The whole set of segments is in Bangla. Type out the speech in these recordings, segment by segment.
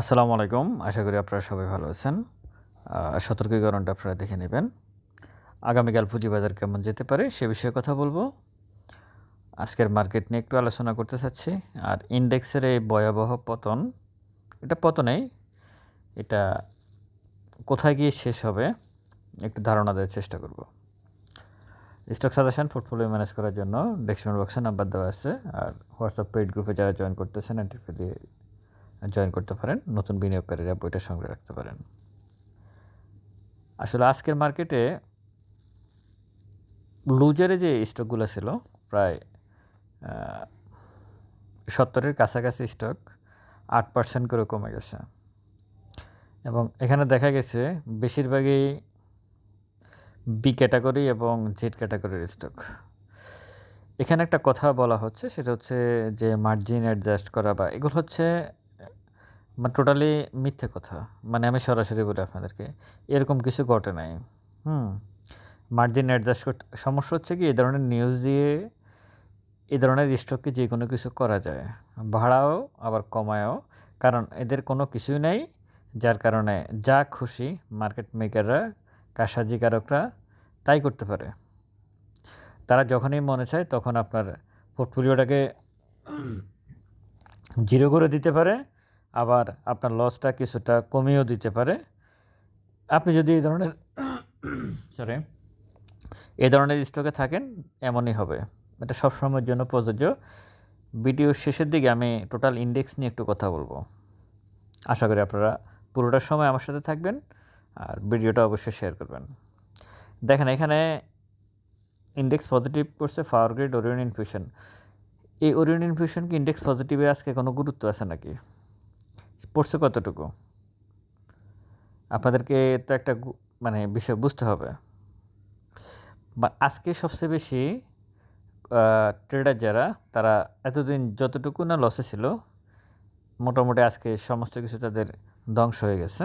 আসসালামু আলাইকুম। আশা করি আপনারা সবাই ভালো আছেন। সতর্কীকরণটা আপনারা দেখে নেবেন। আগামীকাল পুঁজিবাজার কেমন যেতে পারে সে বিষয়ে কথা বলব। আজকের মার্কেট নিয়ে একটু আলোচনা করতে চাচ্ছি। আর ইন্ডেক্সের এই ভয়াবহ পতন, এটা পতনেই, এটা কোথায় গিয়ে শেষ হবে, একটু ধারণা দেওয়ার চেষ্টা করব। স্টক সাজেশন পোর্টফোলিও ম্যানেজ করার জন্য ডেক্সমেন্ট বক্সে নাম্বার দেওয়া আছে। আর হোয়াটসঅ্যাপ পেইড গ্রুপে যারা জয়েন করতেছেন, এন্ট্রি দিয়ে জয়েন করতে পারেন, নতুন বিনিয়োগকারীরা বইটা সংগ্রহ রাখতে পারেন। আসলে আজকের মার্কেটে লুজারে যে স্টকগুলো ছিল, প্রায় সত্তরের কাছাকাছি স্টক, আট পার্সেন্ট করে কমে গেছে। এবং এখানে দেখা গেছে বেশিরভাগই বি ক্যাটাগরি এবং জেড ক্যাটাগরির স্টক এখানে একটা কথা বলা হচ্ছে, সেটা হচ্ছে যে মার্জিন অ্যাডজাস্ট করা বা এগুলো হচ্ছে মানে টোটালি মিথ্যে কথা। মানে আমি সরাসরি বলি আপনাদেরকে, এরকম কিছু ঘটে নাই। হুম মার্জিন অ্যাডজাস্ট করতে সমস্যা হচ্ছে কি এই ধরনের নিউজ দিয়ে এই ধরনের স্টককে যে কোনো কিছু করা যায়। ভাড়াও আবার কমায়ও, কারণ এদের কোনো কিছুই নেই, যার কারণে যা খুশি মার্কেট মেকাররা কারসাজিকারকরা তাই করতে পারে। তারা যখনই মনে চায় তখন আপনার পোর্টফোলিওটাকে জিরো করে দিতে পারে। আবার আপনার লসটা কিছুটা কমিয়েও দিতে পারে। আপনি যদি এই ধরনের সরি এই ধরনের স্টকে থাকেন, এমনই হবে। এটা সবসময়ের জন্য প্রযোজ্য। ভিডিওর শেষের দিকে আমি টোটাল ইন্ডেক্স নিয়ে একটু কথা বলব। আশা করি আপনারা পুরোটা সময় আমার সাথে থাকবেন আর ভিডিওটা অবশ্যই শেয়ার করবেন। দেখেন, এখানে ইন্ডেক্স পজিটিভ করছে পাওয়ার গ্রিড ওরিয়ন ইনফিউশন এই ওরিয়ন ইনফিউশন কি ইন্ডেক্স পজিটিভে আজকে কোনো গুরুত্ব আছে নাকি? পড়ছে কতটুকু? আপনাদেরকে তো একটা মানে বিষয় বুঝতে হবে। আজকে সবচেয়ে বেশি ট্রেডার যারা, তারা এতদিন যতটুকু না লসে ছিল, মোটামুটি আজকে সমস্ত কিছু তাদের ধ্বংস হয়ে গেছে।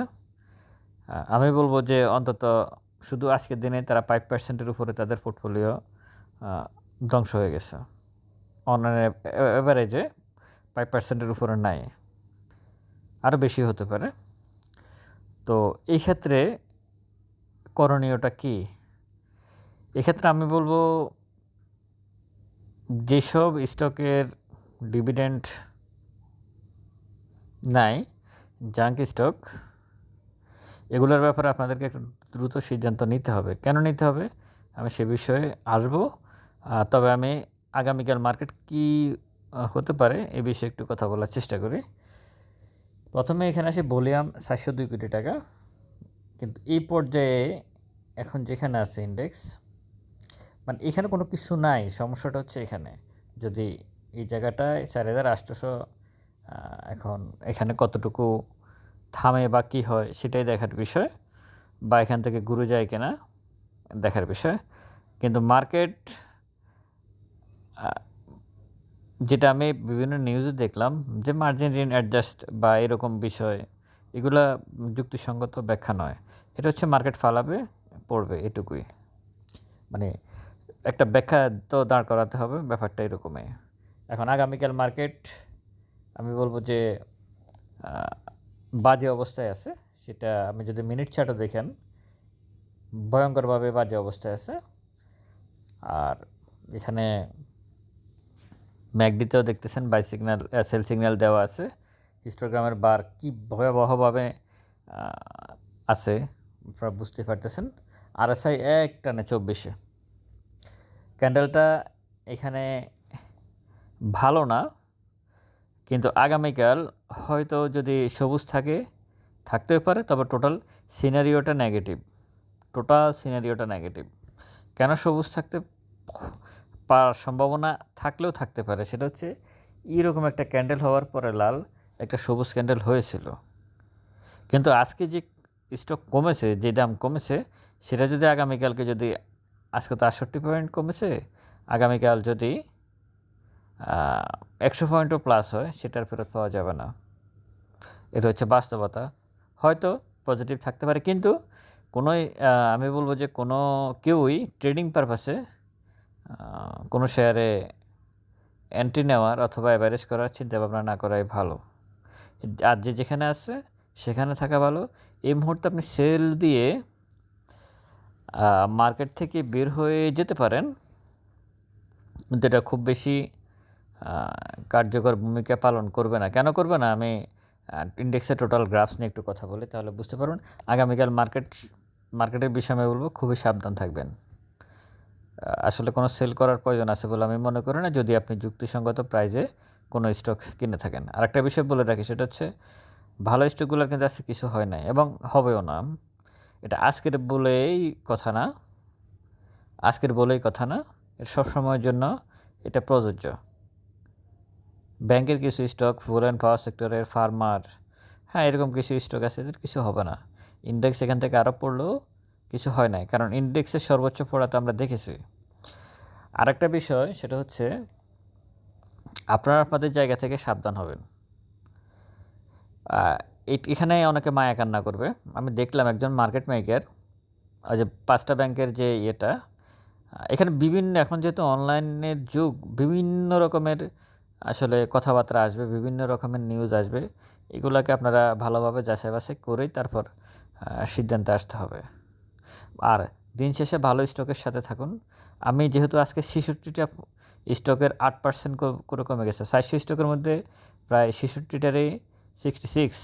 আমি বলব যে অন্তত শুধু আজকের দিনে তারা ফাইভ পার্সেন্টের উপরে তাদের পোর্টফোলিও ধ্বংস হয়ে গেছে। অনলাইনে এভারেজে ফাইভ পার্সেন্টের উপরে নাই। আরও বেশি হতে পারে। তো এই ক্ষেত্রে করণীয়টা কি? এক্ষেত্রে আমি বলব, যেসব স্টকের ডিভিডেন্ট নাই, জাঙ্ক স্টক, এগুলোর ব্যাপারে আপনাদেরকে একটু দ্রুত সিদ্ধান্ত নিতে হবে। কেন নিতে হবে? আমি সে বিষয়ে আসব। তবে আমি আগামীকাল মার্কেট কি হতে পারে, এ বিষয়ে একটু কথা বলার চেষ্টা করি। প্রথমে এখানে আসে বলিয়াম সাতশো দুই কোটি টাকা। কিন্তু এই পর্যায়ে এখন যেখানে আছে ইন্ডেক্স মানে এখানে কোনো কিছু নাই, সমস্যাটা হচ্ছে এখানে। যদি এই জায়গাটায় চার হাজার আটশোশো এখন এখানে কতটুকু থামে বা কী হয় সেটাই দেখার বিষয়, বা এখান থেকে ঘুরে যায় কিনা দেখার বিষয়। কিন্তু মার্কেট যেটা আমি বিভিন্ন নিউজে দেখলাম যে মার্জিন ঋণ অ্যাডজাস্ট বা এরকম বিষয়, এগুলা যুক্তিসঙ্গত ব্যাখ্যা নয়। এটা হচ্ছে মার্কেট ফালাবে, পড়বে এটুকুই। মানে একটা ব্যাখ্যা তো দাঁড় করাতে হবে, ব্যাপারটা এরকমই। এখন আগামীকাল মার্কেট আমি বলব যে বাজে অবস্থায় আছে, সেটা আমি যদি মিনিট চার্টও দেখেন, ভয়ঙ্করভাবে বাজে অবস্থায় আছে। আর এখানে ম্যাকডিতেও দেখতেছেন বাই সিগন্যাল সেল সিগন্যাল দেওয়া আছে। হিস্টোগ্রামের বার কি ভয়াবহভাবে আছে, আপনারা বুঝতে পারতেছেন। আরএসআই এক টানে চব্বিশে। ক্যান্ডেলটা এখানে ভালো না, কিন্তু আগামীকাল হয়তো যদি সবুজ থাকে, থাকতেও পারে, তবে টোটাল সিনারিওটা নেগেটিভ টোটাল সিনারিওটা নেগেটিভ কেন সবুজ থাকতে পারার সম্ভাবনা থাকলেও থাকতে পারে। সেটা হচ্ছে এইরকম একটা ক্যান্ডেল হওয়ার পরে লাল একটা সবুজ ক্যান্ডেল হয়েছিল। কিন্তু আজকে যে স্টক কমেছে, যে দাম কমেছে, সেটা যদি আগামীকালকে যদি আজকে তো আটষট্টি পয়েন্ট কমেছে, আগামীকাল যদি একশো পয়েন্টও প্লাস হয়, সেটার ফেরত পাওয়া যাবে না। এটা হচ্ছে বাস্তবতা। হয়তো পজিটিভ থাকতে পারে, কিন্তু কোনোই আমি বলব যে কোনো কেউই ট্রেডিং পারপাসে কোনো শেয়ারে এন্ট্রি নেওয়ার অথবা অ্যাভারেজ করার চিন্তা ভাবনা না করাই ভালো। আর যে যেখানে আছে, সেখানে থাকা ভালো। এই মুহূর্তে আপনি সেল দিয়ে মার্কেট থেকে বের হয়ে যেতে পারেন। কিন্তু এটা খুব বেশি কার্যকর ভূমিকা পালন করবে না। কেন করবে না? আমি ইন্ডেক্সের টোটাল গ্রাফস নিয়ে একটু কথা বলি, তাহলে বুঝতে পারবেন। আগামীকাল মার্কেট মার্কেটের বিষয়ে আমি বলব, খুবই সাবধান থাকবেন। আসলে কোনো সেল করার প্রয়োজন আছে বলে আমি মনে করি না, যদি আপনি যুক্তিসঙ্গত প্রাইজে কোনো স্টক কিনে থাকেন। আরেকটা বিষয় বলে রাখি, সেটা হচ্ছে ভালো স্টকগুলোর কিন্তু আজকে কিছু হয় নাই এবং হবেও না। এটা আজকের বলেই কথা না, আজকের বলেই কথা না এটা সবসময়ের জন্য এটা প্রযোজ্য। ব্যাংকের কিছু স্টক ফুল অ্যান্ড পাওয়ার সেক্টরের ফার্মার হ্যাঁ এরকম কিছু স্টক আছে, এদের কিছু হবে না। ইন্ডেক্স এখান থেকে আরও পড়লেও কিছু হয় নাই। কারণ ইন্ডেক্সের সর্বোচ্চ পড়াতে আমরা দেখেছি। আরেকটা বিষয়, সেটা হচ্ছে আপনারা আপনাদের জায়গা থেকে সাবধান হবেন। এখানে অনেকে মায়া কান্না করবে। আমি দেখলাম একজন মার্কেট মেকার যে পাঁচটা ব্যাংকের যে ইয়েটা এখানে বিভিন্ন, এখন যেহেতু অনলাইনের যুগ, বিভিন্ন রকমের আসলে কথাবার্তা আসবে, বিভিন্ন রকমের নিউজ আসবে। এগুলোকে আপনারা ভালোভাবে যাচাই বাছাই করেই তারপর সিদ্ধান্তে আসতে হবে। আর দিন শেষে ভালো স্টকের সাথে থাকুন। আমি যেহেতু আজকে ছেষট্টিটা স্টকের আট পার্সেন্ট করে কমে গেছে চারশো স্টকের মধ্যে প্রায় ছেষট্টিটারই সিক্সটি সিক্স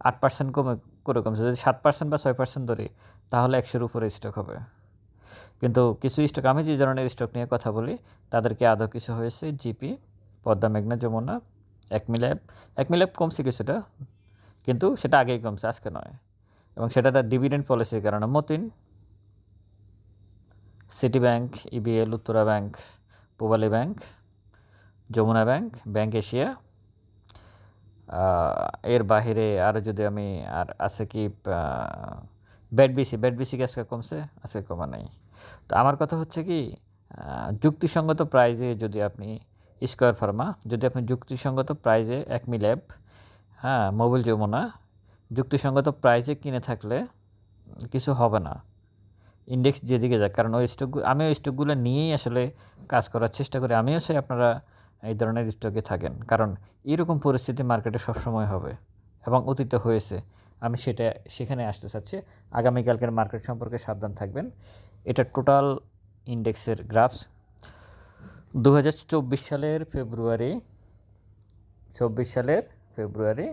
আট পার্সেন্ট কমে করে কমছে। যদি সাত পার্সেন্ট বা ছয় পার্সেন্ট ধরি, তাহলে একশোর উপরে স্টক হবে। কিন্তু কিছু স্টক আমি যে ধরনের স্টক নিয়ে কথা বলি, তাদেরকে আদৌ কিছু হয়েছে? জিপি পদ্মা, মেঘনা, যমুনা, এক মিল্যাব এক মিল্যাব কমছে কিছুটা, কিন্তু সেটা আগেই কমছে, আজকে নয়। এবং সেটা তার ডিভিডেন্ড পলিসির কারণে। Matin city bank EBL Uttara bank Pubali bank Jamuna bank bank Asia এর বাহিরে আরও যদি আমি আর আছে কি ব্যাট বিসি ব্যাট বিসি কি আজকে কমছে? আজকে কমা নাই। তো আমার কথা হচ্ছে কি যুক্তিসঙ্গত প্রাইজে যদি আপনি স্কোয়ার ফার্মা যদি আপনি যুক্তিসঙ্গত প্রাইজে এক মিল্যাব হ্যাঁ মোবিল যমুনা যুক্তিসঙ্গত প্রাইজে কিনে থাকলে কিছু হবে না। ইন্ডেক্স যেদিকে যাক কারণ ওই স্টকগুলো আমি ওই স্টকগুলো নিয়েই আসলে কাজ করার চেষ্টা করি। আমিও চাই আপনারা এই ধরনের স্টকে থাকেন। কারণ এরকম পরিস্থিতি মার্কেটে সবসময় হবে এবং অতীতে হয়েছে। আমি সেটা সেখানে আসতে চাচ্ছি। আগামীকালকের মার্কেট সম্পর্কে সাবধান থাকবেন। এটা টোটাল ইন্ডেক্সের গ্রাফস দু হাজার চব্বিশ সালের ফেব্রুয়ারি, চব্বিশ সালের ফেব্রুয়ারি,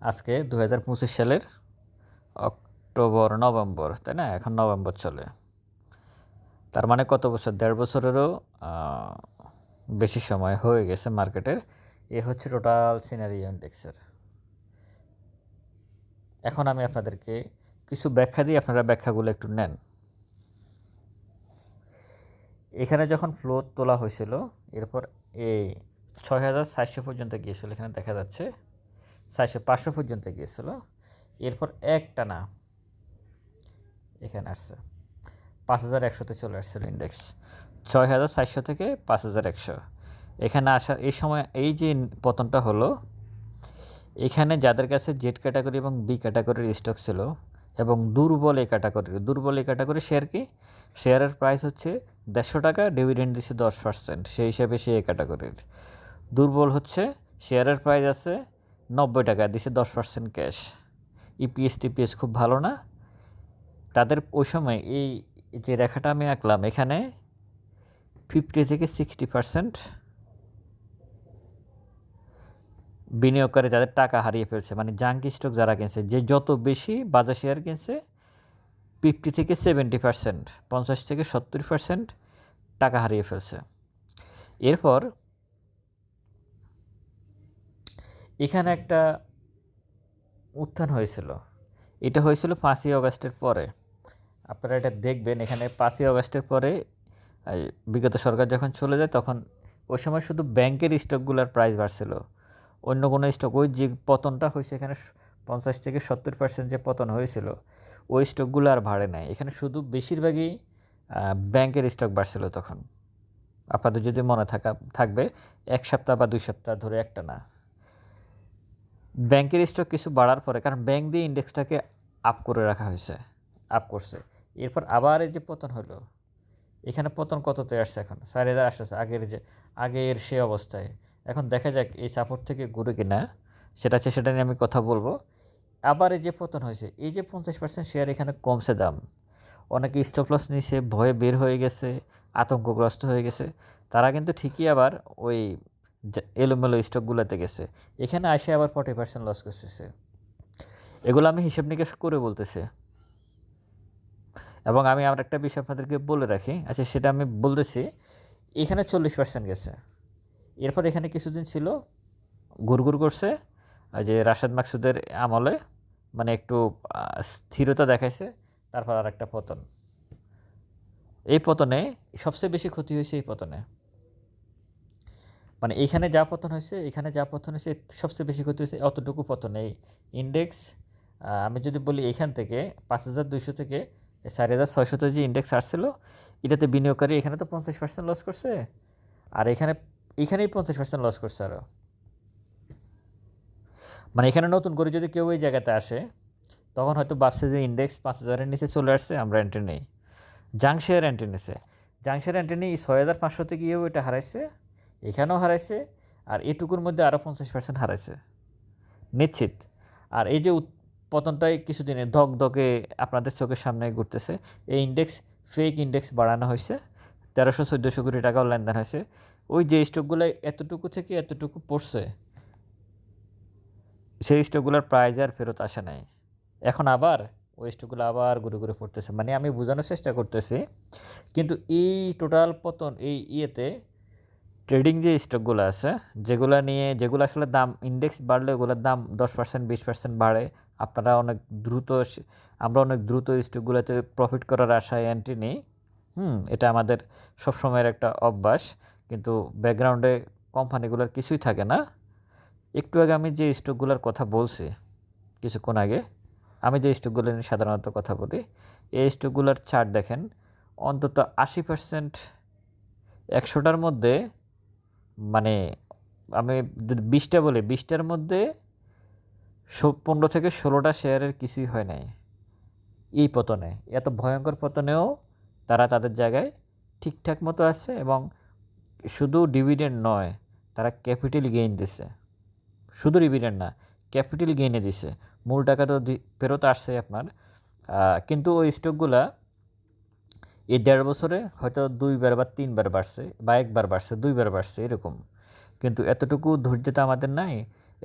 আজকে দু হাজার পঁচিশ সালের অক্টোবর, নভেম্বর, তাই না? এখন নভেম্বর চলে। তার মানে কত বছর? দেড় বছরেরও বেশি সময় হয়ে গেছে মার্কেটের। এ হচ্ছে টোটাল সিনারি ইন্ডেক্সের এখন আমি আপনাদেরকে কিছু ব্যাখ্যা দিই আপনারা ব্যাখ্যাগুলো একটু নেন। এখানে যখন ফ্লোর তোলা হয়েছিল, এরপর এই ছয় হাজার চারশো পর্যন্ত গিয়েছিল, এখানে দেখা যাচ্ছে। চারশো পাঁচশো পর্যন্ত গিয়েছিল। এরপর একটা না এখানে আসছে। পাঁচ হাজার একশোতে চলে আসছিল ইন্ডেক্স ছয় হাজার চারশো থেকে পাঁচ হাজার একশো। এখানে আসার, এই সময়, এই যে পতনটা হলো, এখানে যাদের কাছে জেড ক্যাটাগরি এবং বি ক্যাটাগরির স্টক ছিল এবং দুর্বল এই ক্যাটাগরির দুর্বল এই ক্যাটাগরি শেয়ার কি? শেয়ারের প্রাইস হচ্ছে দেড়শো টাকা ডিভিডেন্ড দিচ্ছে দশ পার্সেন্ট সেই হিসাবে সে এই ক্যাটাগরির দুর্বল হচ্ছে শেয়ারের প্রাইস আছে নব্বই টাকা, দিচ্ছে দশ পার্সেন্ট ক্যাশ ইপিএস টিপিএস খুব ভালো না তাদের ওই সময় এই যে রেখাটা আমি আঁকলাম, এখানে ফিফটি থেকে সিক্সটি পার্সেন্ট বিনিয়োগকারী যাদের টাকা হারিয়ে ফেলছে। মানে জাঙ্ক স্টক যারা কিনছে, যে যত বেশি বাজার শেয়ার কিনছে ফিফটি থেকে সেভেন্টি পার্সেন্ট পঞ্চাশ থেকে সত্তর পার্সেন্ট টাকা হারিয়ে ফেলছে। এরপর এখানে একটা উত্থান হয়েছিল। এটা হয়েছিল পাঁচই অগস্টের পরে। আপনারা এটা দেখবেন, এখানে পাঁচই অগস্টের পরে বিগত সরকার যখন চলে যায়, তখন ওই সময় শুধু ব্যাংকের স্টকগুলোর প্রাইস বাড়ছিল। অন্য কোনো স্টক ওই যে পতনটা হয়েছে, এখানে পঞ্চাশ থেকে সত্তর পার্সেন্ট যে পতন হয়েছিল, ওই স্টকগুলো আর ভাড়ে নাই। এখানে শুধু বেশিরভাগই ব্যাংকের স্টক বাড়ছিল তখন। আপনাদের যদি মনে থাকা, থাকবে, এক সপ্তাহ বা দুই সপ্তাহ ধরে একটা না। ব্যাংকের স্টক কিছু বাড়ার পরে, কারণ ব্যাংক দিয়ে ইন্ডেক্সটাকে আপ করে রাখা হয়েছে আপ করছে। এরপর আবার এই যে পতন হলো, এখানে পতন কততে আসছে এখন? চার হাজার আসতেছে আগের যে, আগের সে অবস্থায়। এখন দেখা যাক এই সাপোর্ট থেকে ঘুরে কিনা, সেটা আছে সেটা নিয়ে আমি কথা বলব। আবার এই যে পতন হয়েছে, এই যে পঞ্চাশ পার্সেন্ট শেয়ার এখানে কমছে দাম। অনেকে স্টপ লস নিয়েছে, ভয়ে বের হয়ে গেছে, আতঙ্কগ্রস্ত হয়ে গেছে। তারা কিন্তু ঠিকই আবার ওই এলোমেলো স্টকগুলোতে গেছে। এখানে আসে আবার ফর্টি পার্সেন্ট লস করতেছে। এগুলো আমি হিসাব নিকাশ করে বলতেছি। এবং আমি আমার একটা বিষয় আপনাদেরকে বলে রাখি। আচ্ছা সেটা আমি বলতেছি, এখানে চল্লিশ পার্সেন্ট গেছে। এরপর এখানে কিছুদিন ছিল, ঘুরঘুর করছে যে রাশেদ মাকসুদের আমলে মানে একটু স্থিরতা দেখাইছে, তারপর আর একটা পতন। এই পতনে সবচেয়ে বেশি ক্ষতি হয়েছে এই পতনে। মানে এইখানে যা পতন হয়েছে, এখানে যা পতন হয়েছে, সবচেয়ে বেশি ক্ষতি হয়েছে অতটুকু পতন। এই ইন্ডেক্স আমি যদি বলি এখান থেকে, পাঁচ হাজার দুইশো থেকে চার হাজার ছয়শত যে ইন্ডেক্স আসছিল, এটাতে বিনিয়োগকারী এখানে তো পঞ্চাশ পার্সেন্ট লস করছে, আর এখানে, এখানেই পঞ্চাশ পার্সেন্ট লস করছে আরও মানে এখানে নতুন করে যদি কেউ এই জায়গাতে আসে, তখন হয়তো ভাবছে যে ইন্ডেক্স পাঁচ হাজারের নিচে চলে আসছে, আমরা এন্ট্রি নেই। জাংশের এন্ট্রি নিছে। জাংশেয়ার এন্ট্রি নিয়ে ছয় হাজার পাঁচশোতে গিয়েও এটা হারাইছে, এখানেও হারাইছে, আর এটুকুর মধ্যে আরও পঞ্চাশ পার্সেন্ট হারাইছে। নিশ্চিত। আর এই যে পতনটাই কিছুদিনে ধক ধকে আপনাদের চোখের সামনে ঘুরতেছে। এই ইন্ডেক্স ফেক ইন্ডেক্স বাড়ানো হয়েছে। তেরোশো চোদ্দোশো কোটি টাকাও লেনদেন হয়েছে। ওই যে স্টকগুলো এতটুকু থেকে এতটুকু পড়ছে, সেই স্টকগুলোর প্রাইজ আর ফেরত আসে নাই। এখন আবার ওই স্টকগুলো আবার ঘুরে ঘুরে পড়তেছে। মানে আমি বোঝানোর চেষ্টা করতেছি, কিন্তু এই টোটাল পতন, এই ইয়েতে ট্রেডিং যে স্টকগুলো আছে, যেগুলো নিয়ে, যেগুলো আসলে দাম ইন্ডেক্স বাড়লে ওগুলোর দাম দশ পার্সেন্ট বিশ পার্সেন্ট বাড়ে আপনারা অনেক দ্রুত আমরা অনেক দ্রুত স্টকগুলোতে প্রফিট করার আশায় এন্ট্রি নিই। হুম, এটা আমাদের সবসময়ের একটা অভ্যাস, কিন্তু ব্যাকগ্রাউন্ডে কোম্পানিগুলোর কিছুই থাকে না। একটু আগে আমি যে স্টকগুলোর কথা বলছি, কিছুক্ষণ আগে, আমি যে স্টকগুলো নিয়ে সাধারণত কথা বলি, এই স্টকগুলোর চার্ট দেখেন, অন্তত আশি পার্সেন্ট একশোটার মধ্যে মানে আমি যদি বিশটা বলি, বিশটার মধ্যে পনেরো থেকে ষোলোটা শেয়ারের কিছুই হয় নাই। এই পতনে, এত ভয়ঙ্কর পতনেও তারা তাদের জায়গায় ঠিকঠাক মতো আছে এবং শুধু ডিভিডেন্ড নয়, তারা ক্যাপিটাল গেইন দিছে। শুধু ডিভিডেন্ড না ক্যাপিটাল গেইনে দিছে। মূল টাকা তো ফেরত আসছে আপনার। কিন্তু ওই স্টকগুলা এই দেড় বছরে হয়তো দুইবার বা তিনবার বাড়ছে বা একবার বাড়ছে, দুইবার বাড়ছে, এরকম। কিন্তু এতটুকু ধৈর্য তো আমাদের নাই।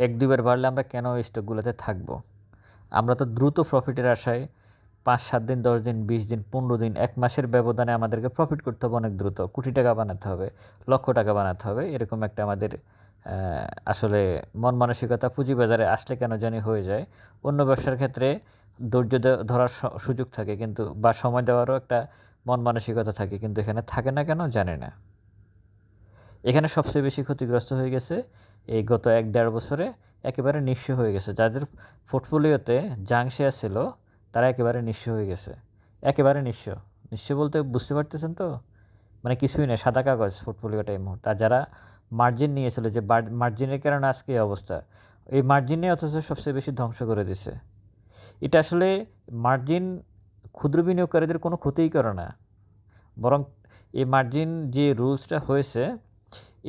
এক দুইবার বাড়লে আমরা কেন ওই স্টকগুলোতে থাকব? আমরা তো দ্রুত প্রফিটের আশায় পাঁচ, সাত দিন, দশ দিন, বিশ দিন, পনেরো দিন, এক মাসের ব্যবধানে আমাদেরকে প্রফিট করতে হবে অনেক দ্রুত। কোটি টাকা বানাতে হবে, লক্ষ টাকা বানাতে হবে, এরকম একটা আমাদের আসলে মন মানসিকতা পুঁজিবাজারে আসলে কেন জানি হয়ে যায়। অন্য ব্যবসার ক্ষেত্রে ধৈর্য ধরার সুযোগ থাকে কিন্তু, বা সময় দেওয়ারও একটা মন মানসিকতা থাকে কিন্তু এখানে থাকে না কেন জানে না। এখানে সবচেয়ে বেশি ক্ষতিগ্রস্ত হয়ে গেছে এই গত এক দেড় বছরে একেবারে নিঃস্ব হয়ে গেছে। যাদের পোর্টফোলিওতে জাং শেয়ার ছিল, তারা একেবারে নিঃস্ব হয়ে গেছে। একেবারে নিঃস্ব। নিঃস্ব বলতে বুঝতে পারতেছেন তো? মানে কিছুই নেই, সাদা কাগজ পোর্টফোলিওটা এই মুহূর্তে। আর যারা মার্জিন নিয়েছিল, যে মার্জিনের কারণে আজকে এই অবস্থা, এই মার্জিন অথচ সবচেয়ে বেশি ধ্বংস করে দিছে। এটা আসলে মার্জিন ক্ষুদ্র বিনিয়োগকারীদের কোনো ক্ষতিই করে না। বরং এই মার্জিন যে রুলসটা হয়েছে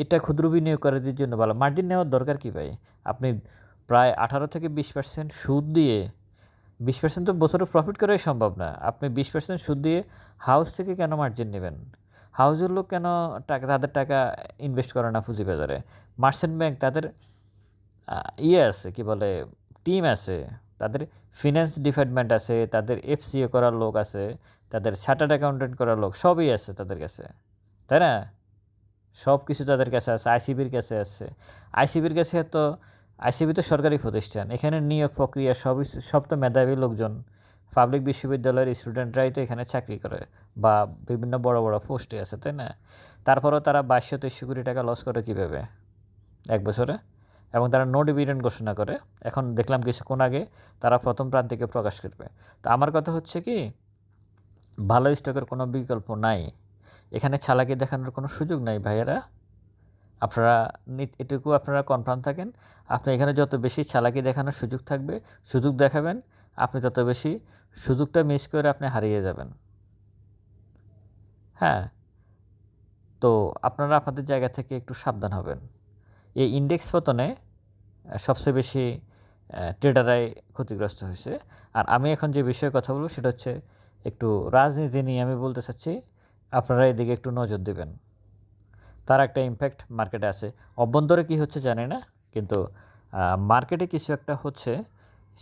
এটা ক্ষুদ্র বিনিয়োগকারীদের জন্য ভালো। মার্জিন নেওয়ার দরকার কী ভাই? আপনি প্রায় আঠারো থেকে বিশ পার্সেন্ট সুদ দিয়ে, বিশ পার্সেন্ট তো বছরে প্রফিট করাই সম্ভব না। আপনি বিশ পার্সেন্ট সুদ দিয়ে হাউস থেকে কেন মার্জিন নেবেন? হাউসের লোক কেন টাকা, তাদের টাকা ইনভেস্ট করে না পুঁজি বাজারে মার্চেন্ট ব্যাংক তাদের ইয়ে আছে, কি বলে টিম আছে। তাদের ফিনান্স ডিপার্টমেন্ট আছে, তাদের এফসিএ করার লোক আছে, তাদের চার্টার্ড অ্যাকাউন্টেন্ট করার লোক সবই আছে তাদের কাছে। তাই না? সব কিছু তাদের কাছে আছে, আইসিবির কাছে আছে। আইসিবির কাছে তো, আইসিবি তো সরকারি প্রতিষ্ঠান, এখানে নিয়োগ প্রক্রিয়া সবই, সব তো মেধাবী লোকজন। পাবলিক বিশ্ববিদ্যালয়ের স্টুডেন্টরাই তো এখানে চাকরি করে, বা বিভিন্ন বড় বড় পোস্টে আছে, তাই না? তারপরেও তারা বাইশশো তেইশশো কোটি টাকা লস করে কীভাবে? এক বছরে? এবং তারা নো ডিভিডেন্ড ঘোষণা করে। এখন দেখলাম কিছুক্ষণ আগে তারা প্রথম প্রান্তিকে প্রকাশ করবে। তো আমার কথা হচ্ছে কি, ভালো স্টকের কোনো বিকল্প নাই। এখানে চালাকি দেখানোর কোনো সুযোগ নাই, ভাইয়েরা। আপনারা এটুকু আপনারা কনফার্ম থাকেন। আপনি এখানে যত বেশি চালাকি দেখানোর সুযোগ থাকবে, সুযোগ দেখাবেন। আপনি তত বেশি সুযোগটা মিস করে আপনি হারিয়ে যাবেন। হ্যাঁ তো আপনারা আপনাদের জায়গা থেকে একটু সাবধান হবেন। এই ইন্ডেক্স পতনে সবচেয়ে বেশি ট্রেডাররাই ক্ষতিগ্রস্ত হয়েছে। আর আমি এখন যে বিষয়ে কথা বলব, সেটা হচ্ছে একটু রাজনীতি নিয়ে আমি বলতে চাচ্ছি। আপনারা এদিকে একটু নজর দেবেন। তার একটা ইম্প্যাক্ট মার্কেটে আছে। অভ্যন্তরে কি হচ্ছে জানি না, কিন্তু মার্কেটে কিছু একটা হচ্ছে,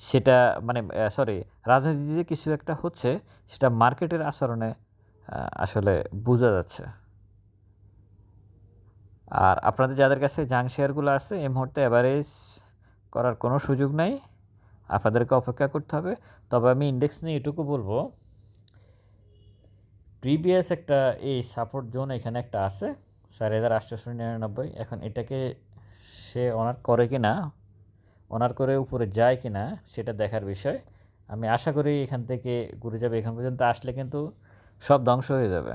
সেটা মানে সরি রাজনীতিতে কিছু একটা হচ্ছে, সেটা মার্কেটের আচরণে আসলে বোঝা যাচ্ছে। আর আপনাদের যাদের কাছে জাং শেয়ারগুলো আছে, এই মুহূর্তে অ্যাভারেজ করার কোনো সুযোগ নাই। আপনাদেরকে অপেক্ষা করতে হবে। তবে আমি ইন্ডেক্স নিয়ে এটুকু বলব প্রিভিয়াস একটা এই সাপোর্ট জোন এখানে একটা আছে। চার হাজার আটশোশো নিরানব্বই। এখন এটাকে সে অনার করে কি না অনার করে উপরে যায় কি না সেটা দেখার বিষয়। আমি আশা করি এখান থেকে ঘুরে যাবে। এখান পর্যন্ত আসলে কিন্তু সব ধ্বংস হয়ে যাবে।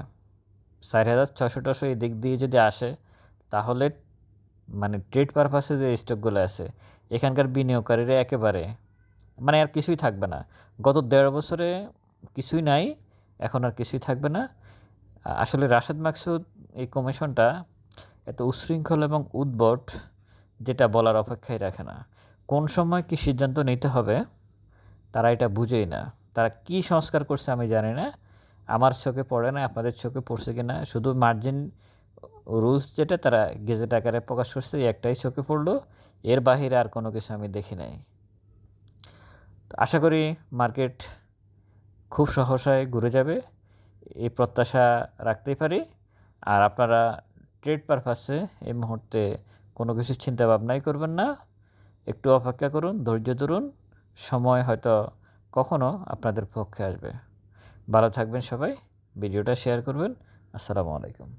চার হাজার ছশো টশো এই দিক দিয়ে যদি আসে, তাহলে মানে ট্রেড পারপাসে যে স্টকগুলো আছে, এখানকার বিনিয়োগকারীরা একেবারে মানে আর কিছুই থাকবে না। গত দেড় বছরে কিছুই নাই এখন আর কিছুই থাকবে না। আসলে রাশেদ মাকসুদ এই কমিশনটা এত উশৃঙ্খল এবং উদ্ভট যেটা বলার অপেক্ষাই রাখে না। কোন সময় কি সিদ্ধান্ত নিতে হবে তারা এটা বুঝেই না। তারা কি সংস্কার করছে আমি জানি না। আমার চোখে পড়ে না, আপনাদের চোখে পড়ছে কি না? শুধু মার্জিন রুলস যেটা তারা গেজেট আকারে প্রকাশ করছে একটাই চোখে পড়ল। এর বাহিরে আর কোনো কিছু আমি দেখি নাই। আশা করি মার্কেট খুব সহসায় ঘুরে যাবে, এই প্রত্যাশা রাখতেই পারি। আর আপনারা ট্রেড পারপাসে এই মুহূর্তে কোনো কিছু চিন্তা ভাবনাই করবেন না। একটু অপেক্ষা করুন, ধৈর্য ধরুন, সময় হয়তো কখনো আপনাদের পক্ষে আসবে। ভালো থাকবেন সবাই, ভিডিওটা শেয়ার করবেন। আসসালামু আলাইকুম।